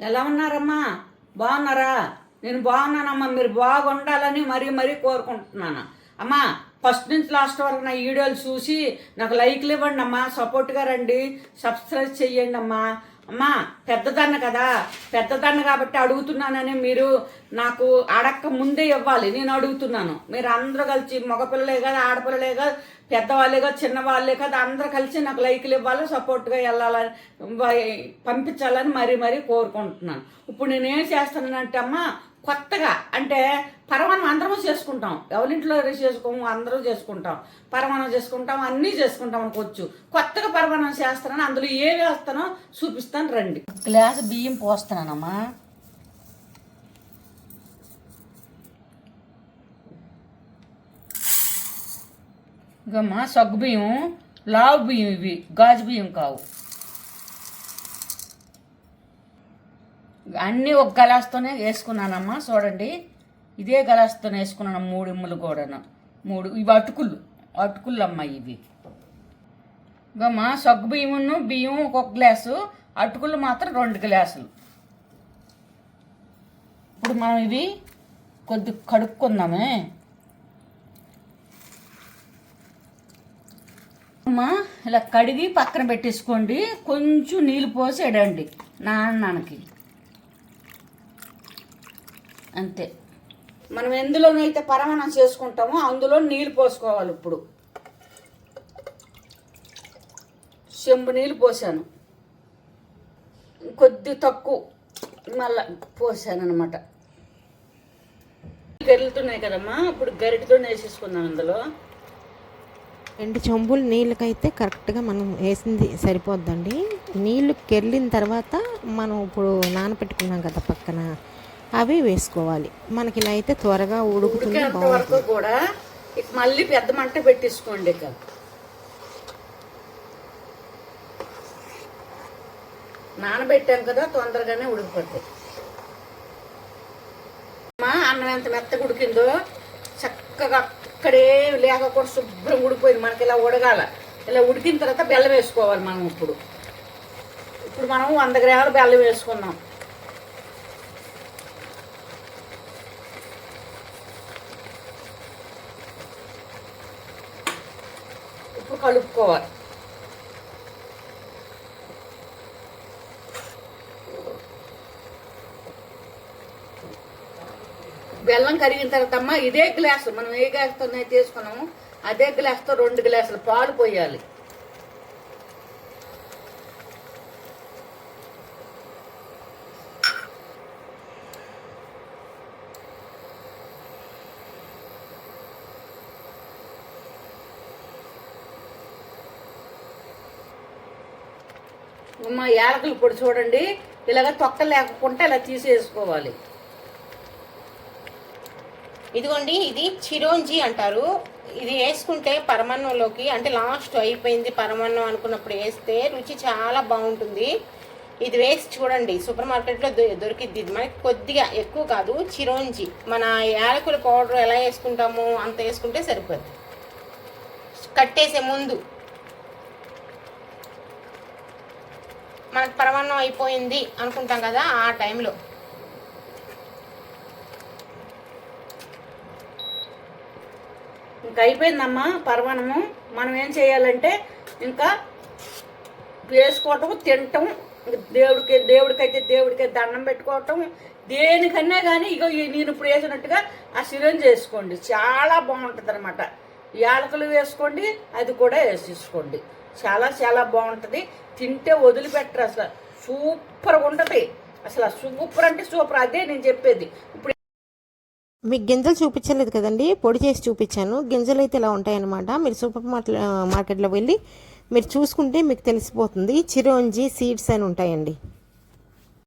ఎలా ఉన్నారమ్మా? బాగున్నారా? నేను బాగున్నానమ్మా. మీరు బాగుండాలని మరీ మరీ కోరుకుంటున్నాను. అమ్మా ఫస్ట్ నుంచి లాస్ట్ వరకు నా వీడియోలు చూసి నాకు లైక్లు ఇవ్వండి అమ్మా సపోర్ట్గా రండి. సబ్స్క్రైబ్ చెయ్యండి అమ్మా అమ్మా పెద్దదన్న కదా. పెద్దదన్న కాబట్టి అడుగుతున్నానని మీరు నాకు అడక్క ముందే ఇవ్వాలి. నేను అడుగుతున్నాను. మీరు అందరూ కలిసి మగపిల్లలే కదా ఆడపిల్లలే కదా పెద్దవాళ్ళే కదా చిన్నవాళ్ళే కదా అందరూ కలిసి నాకు లైకులు ఇవ్వాలి సపోర్ట్గా వెళ్ళాలని పంపించాలని మరీ మరీ కోరుకుంటున్నాను. ఇప్పుడు నేనేం చేస్తానంటే అమ్మా కొత్తగా అంటే పరమాణం అందరం చేసుకుంటాం. ఎవరింట్లో చేసుకోము అందరూ చేసుకుంటాం. పరమాణం చేసుకుంటాం అన్నీ చేసుకుంటాం అనుకోవచ్చు. కొత్తగా పరమాణం చేస్తానని అందులో ఏ వేస్తానో చూపిస్తాను రండి. గ్లాస్ బియ్యం పోస్తున్నానమ్మా. ఇకమ్మా సగ్గు బియ్యం లావు బియ్యం ఇవి గాజు బియ్యం కావు. అన్నీ ఒక గలాస్తోనే వేసుకున్నానమ్మా చూడండి. ఇదే గలాస్తోనే వేసుకున్నాను మూడు ఇమ్ములు కూడాను. మూడు ఇవి అటుకులు. అటుకులు అమ్మ ఇవి. ఇగమ్మా సగ్గు బియ్యమును బియ్యం ఒక గ్లాసు అటుకులు మాత్రం రెండు గ్లాసులు. ఇప్పుడు మనం ఇవి కొద్ది కడుక్కుందామే. అమ్మా ఇలా కడిగి పక్కన పెట్టేసుకోండి. కొంచెం నీళ్ళు పోసి ఎడండి నాన్నకి. అంతే. మనం ఎందులోనైతే పరమాణం చేసుకుంటామో అందులో నీళ్ళు పోసుకోవాలి ఇప్పుడు. చెంబు నీళ్ళు పోసాను. కొద్ది తక్కువ మళ్ళా పోసాను అనమాట గరిలుతున్నాయి కదమ్మా ఇప్పుడు గరిటతో వేసేసుకుందాం అందులో. రెండు చెంబులు నీళ్ళకైతే కరెక్ట్గా మనం వేసింది సరిపోద్దండి. నీళ్ళు కెర్లిన తర్వాత మనం ఇప్పుడు నానబెట్టుకున్నాం కదా పక్కన. అవి వేసుకోవాలి. మనకి ఇలా అయితే త్వరగా ఉడుకుతుంది వరకు కూడా ఇక మళ్ళీ పెద్ద మంట పెట్టేసుకోండి ఇక. నానబెట్టాం కదా తొందరగానే ఉడికిపోతాయి. అమ్మా అన్నం ఎంత మెత్తగా ఉడికిందో చక్కగా అక్కడే లేకపోతే శుభ్రం ఉడికిపోయింది. మనకి ఇలా ఉడగాల. ఇలా ఉడికిన తర్వాత బెల్లం వేసుకోవాలి మనం ఇప్పుడు. ఇప్పుడు మనం వంద గ్రాముల బెల్లం వేసుకుందాం. కలుపుకోవాలి. బెల్లం కరిగిన తర్వాత అమ్మ ఇదే గ్లాసు మనం ఏ గ్లాస్తో తీసుకున్నాము అదే గ్లాస్తో రెండు గ్లాసులు పాలు పోయాలి. మా యాలకుల పొడి చూడండి. ఇలాగ తొక్క లేకుండా ఇలా తీసేసుకోవాలి. ఇదిగోండి ఇది చిరోంజి అంటారు. ఇది వేసుకుంటే పరమాన్నంలోకి అంటే లాస్ట్ అయిపోయింది పరమాన్నం అనుకున్నప్పుడు వేస్తే రుచి చాలా బాగుంటుంది. ఇది వేసి చూడండి సూపర్ మార్కెట్లో దొ- దొరికిద్ది. ఇది మనకి కొద్దిగా ఎక్కువ కాదు చిరోంజి. మన యాలకుల పౌడర్ ఎలా వేసుకుంటామో అంత వేసుకుంటే సరిపోద్ది. కట్టేసే ముందు మనకు పరమాన్నం అయిపోయింది అనుకుంటాం కదా ఆ టైంలో. ఇంకా అయిపోయిందమ్మా పరమాణము మనం ఏం చేయాలంటే ఇంకా వేసుకోవటం తినటం దేవుడికి దేవుడికైతే దేవుడికి దండం పెట్టుకోవటం దేనికన్నా కానీ ఇగో ఈ నేను ఇప్పుడు వేసినట్టుగా ఆ శిరం చేసుకోండి. చాలా బాగుంటుంది అనమాట యాలకులు వేసుకోండి అది కూడా వేసేసుకోండి. చాలా చాలా బాగుంటుంది. తింటే వదిలిపెట్టరు అసలు. సూపర్గా ఉంటుంది. అసలు సూపర్ అంటే సూపర్. అదే నేను చెప్పేది. ఇప్పుడు మీకు గింజలు చూపించలేదు కదండి? పొడి చేసి చూపించాను. గింజలు అయితే ఇలా ఉంటాయన్నమాట. మీరు సూపర్ మార్కెట్ మార్కెట్లో వెళ్ళి మీరు చూసుకుంటే మీకు తెలిసిపోతుంది. చిరోంజి సీడ్స్ అని ఉంటాయండి.